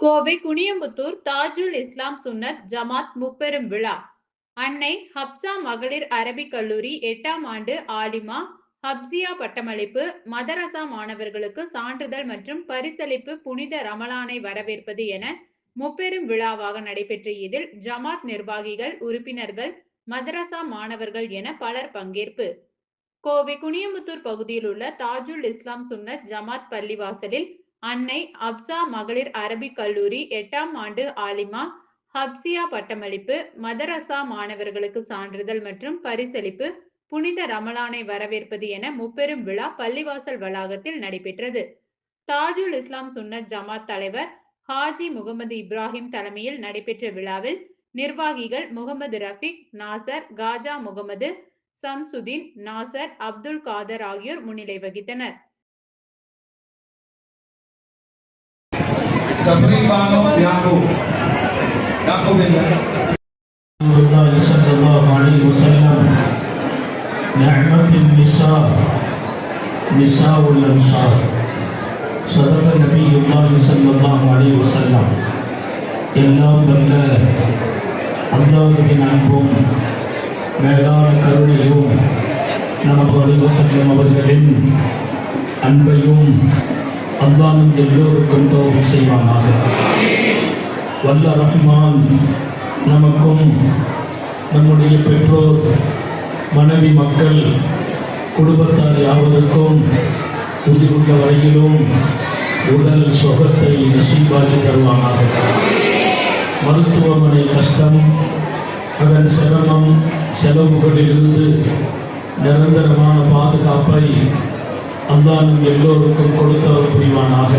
கோவை குனியம்புத்தூர் தாஜுல் இஸ்லாம் சுன்னத் ஜமாத் முப்பெரும் விழா. அன்னை ஹப்சா மகளிர் அரபிக் கல்லூரி எட்டாம் ஆண்டு ஆலிமா ஹப்சியா பட்டமளிப்பு மதரசா மாணவர்களுக்கு சான்றிதழ் மற்றும் பரிசளிப்பு புனித ரமலானை வரவேற்பது என முப்பெரும் விழாவாக நடைபெற்ற இதில் ஜமாத் நிர்வாகிகள் உறுப்பினர்கள் மதரசா மாணவர்கள் என பலர் பங்கேற்பு. கோவை குனியமுத்தூர் பகுதியில் உள்ள தாஜுல் இஸ்லாம் சுன்னத் ஜமாத் பள்ளிவாசலில் அன்னை அப்சா மகளிர் அரபிக் கல்லூரி எட்டாம் ஆண்டு ஆலிமா ஹப்சியா பட்டமளிப்பு மதரசா மாணவர்களுக்கு சான்றிதழ் மற்றும் பரிசளிப்பு புனித ரமலானை வரவேற்பது என முப்பெரும் விழா பள்ளிவாசல் வளாகத்தில் நடைபெற்றது. தாஜுல் இஸ்லாம் சுன்னத் ஜமாத் தலைவர் ஹாஜி முகமது இப்ராஹிம் தலைமையில் நடைபெற்ற விழாவில் நிர்வாகிகள் முகமது ரஃபிக் நாசர் காஜா முகமது சம்சுதீன் நாசர் அப்துல் காதர் ஆகியோர் முன்னிலை வகித்தனர். Safri Bano Yaqub. Yaqub bin رسول الله صلى الله عليه وسلم نعمة النساء نساء الأنصار صدق نبي الله صلى الله عليه وسلم எல்லாம் வல்ல அல்லாஹுவின் அன்பும் மேலான கருணையும் நமக்கு அழிவு செல்லும் அவர்களின் அன்பையும் அல்லாஹும் எல்லோருக்கும் தோல்வி செய்வானாக. வல்ல ரஹ்மான் நமக்கும் நம்முடைய பெற்றோர் மனைவி மக்கள் குடும்பத்தார் யாவதற்கும் உயிருள்ள வரையிலும் உடல் சுகத்தை நசீபாக்கி தருவானாக. மருத்துவமனை கஷ்டம் அதன் சிரமம் செலவுகளிலிருந்து நிரந்தரமான பாதுகாப்பை அல்லாஹ் எல்லோருக்கும் கொடுத்தவர் புரிவானாக.